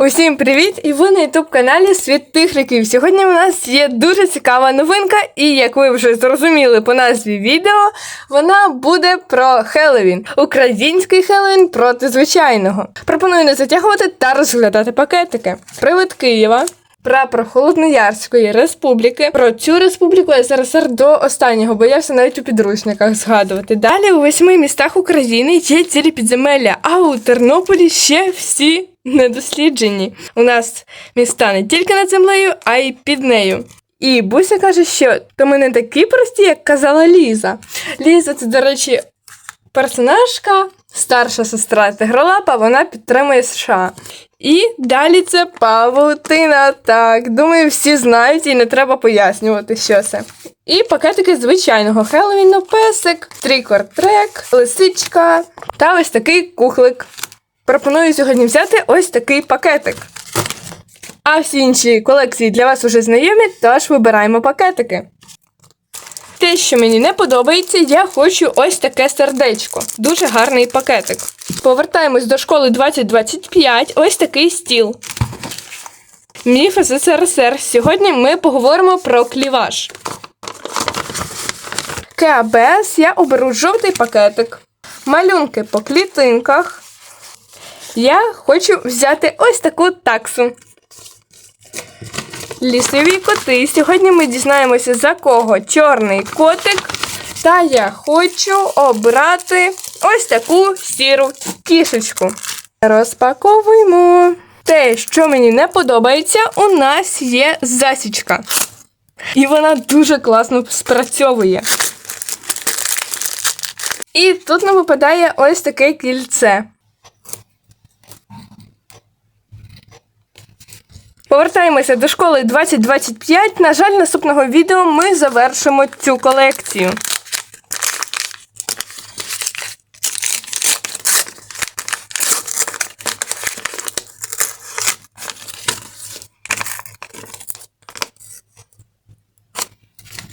Усім привіт! І ви на ютуб каналі Світ Тихриків. Сьогодні у нас є дуже цікава новинка, і як ви вже зрозуміли по назві відео, вона буде про Хеллоуін. Український Хеллоуін проти звичайного. Пропоную не затягувати та розглядати пакетики. Привид Києва. Прапор Холодноярської республіки. Про цю республіку СРСР до останнього боявся навіть у підручниках згадувати. Далі у восьми містах України є цілі підземелля, а у Тернополі ще всі недосліджені. У нас міста не тільки над землею, а й під нею. І Буся каже, що то ми не такі прості, як казала Ліза. Ліза, це, до речі, персонажка, старша сестра Тигролапа, вона підтримує США. І далі це павутина. Так, думаю, всі знають і не треба пояснювати, що це. І пакетики звичайного Хеллоуіну, песик, трикор-трек, лисичка та ось такий кухлик. Пропоную сьогодні взяти ось такий пакетик. А всі інші колекції для вас уже знайомі, тож вибираємо пакетики. Те, що мені не подобається, я хочу ось таке сердечко. Дуже гарний пакетик. Повертаємось до школи 2025. Ось такий стіл. Міф з СРСР. Сьогодні ми поговоримо про кліваж. КАБС я оберу жовтий пакетик. Малюнки по клітинках. Я хочу взяти ось таку таксу. Лісові коти. Сьогодні ми дізнаємося, за кого чорний котик. Та я хочу обрати ось таку сіру кішечку. Розпаковуємо. Те, що мені не подобається, у нас є засічка. І вона дуже класно спрацьовує. І тут нам випадає ось таке кільце. Повертаємося до школи 2025. На жаль, наступного відео ми завершимо цю колекцію.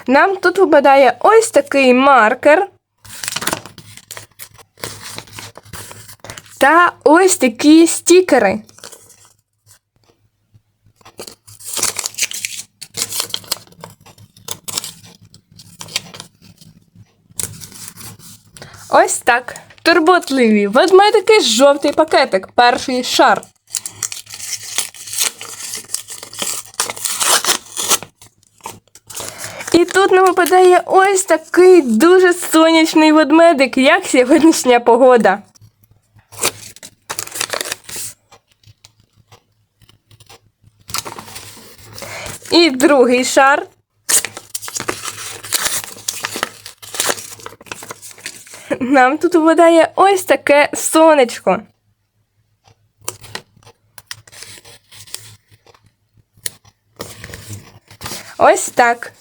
Нам тут випадає ось такий маркер. Та ось такі стікери. Ось так. Турботливі ведмедики, жовтий пакетик, перший шар. І тут нам випадає ось такий дуже сонячний ведмедик, як сьогоднішня погода. І другий шар. Нам тут випадає ось таке сонечко. Ось так.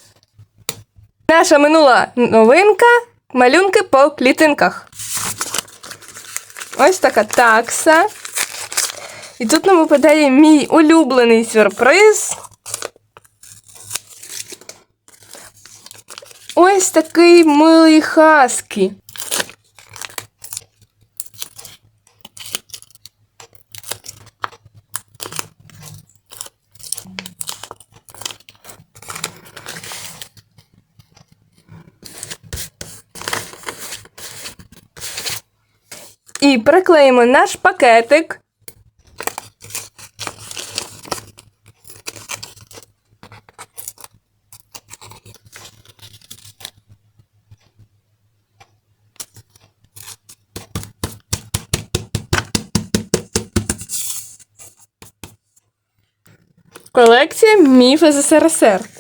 Наша минула новинка малюнки по клітинках. Ось така такса. І тут нам випадає мій улюблений сюрприз. Ось такий милий хаскі. І приклеїмо наш пакетик. Колекція міф з СРСР.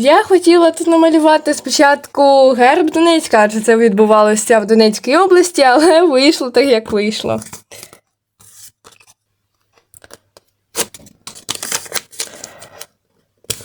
Я хотіла тут намалювати спочатку герб Донецька, адже це відбувалося в Донецькій області, але вийшло так, як вийшло.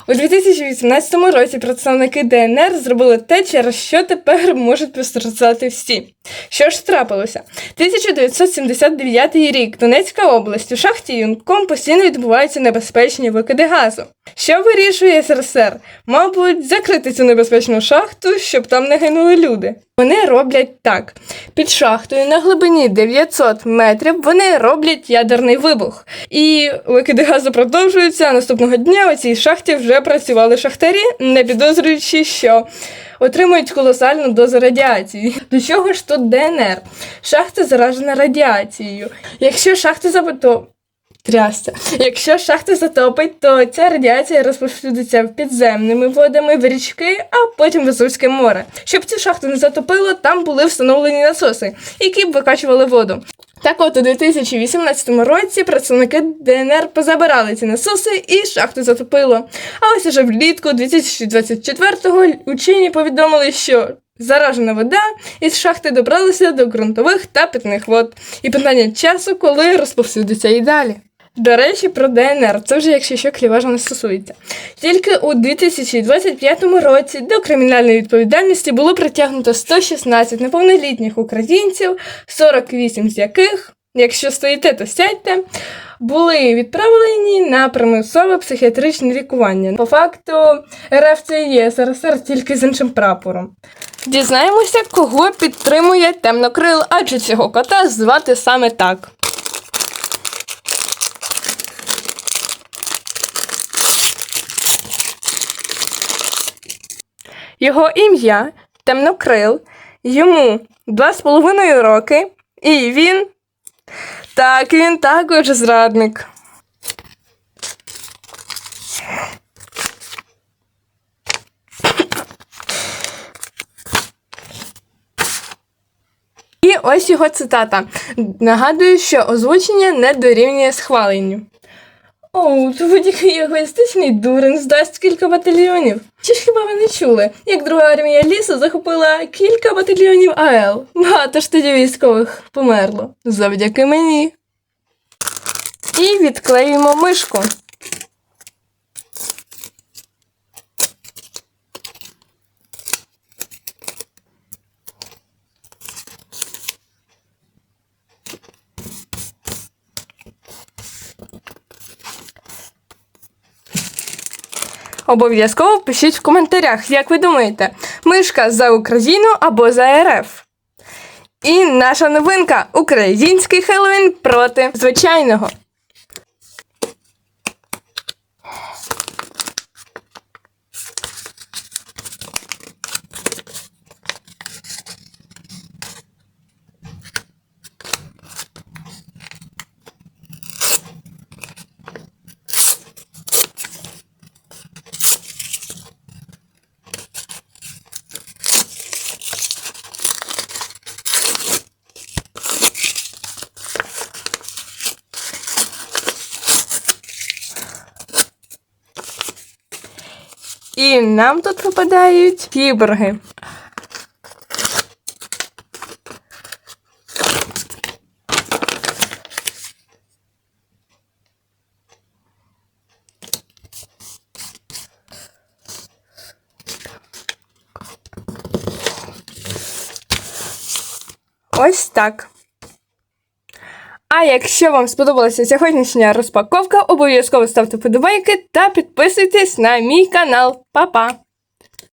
У 2018 році представники ДНР зробили те, через що тепер можуть постраждати всі. Що ж трапилося? 1979 рік Донецька область у шахті Юнком постійно відбуваються небезпечні викиди газу. Що вирішує СРСР? Мабуть, закрити цю небезпечну шахту, щоб там не гинули люди. Вони роблять так: під шахтою на глибині 900 метрів вони роблять ядерний вибух. І викиди газу продовжуються. Наступного дня у цій шахті вже працювали шахтарі, не підозрюючи, що отримують колосальну дозу радіації. До чого ж тут ДНР? Шахта заражена радіацією. Якщо шахта забито. Трясся. Якщо шахта затопить, то ця радіація розповсюдиться підземними водами в річки, а потім в Азовське море. Щоб цю шахту не затопило, там були встановлені насоси, які б викачували воду. Так от у 2018 році працівники ДНР позабирали ці насоси і шахту затопило. А ось уже влітку 2024-го учені повідомили, що заражена вода із шахти добралася до ґрунтових та питних вод. І питання часу, коли розповсюдиться і далі. До речі, про ДНР, це вже якщо що кліважа не стосується. Тільки у 2025 році до кримінальної відповідальності було притягнуто 116 неповнолітніх українців, 48 з яких, якщо стоїте, то сядьте, були відправлені на примусове психіатричне лікування. По факту РФ це є СРСР тільки з іншим прапором. Дізнаємося, кого підтримує темнокрил, адже цього кота звати саме так. Його ім'я Темнокрил, йому два з половиною роки, і він. Так, він також зрадник. І ось його цитата. Нагадую, що озвучення не дорівнює схваленню. О, то будь-який егоїстичний дурень здасть кілька батальйонів. Чи ж хіба ви не чули, як друга армія лісу захопила кілька батальйонів АЛ? Багато ж тоді військових померло. Завдяки мені. І відклеїмо мишку. Обов'язково пишіть в коментарях, як ви думаєте, мишка за Україну або за РФ. І наша новинка Український Хеллоуін проти звичайного. І нам тут випадають кіборги. Ось так. А якщо вам сподобалася сьогоднішня розпаковка, обов'язково ставте вподобайки та підписуйтесь на мій канал. Па-па!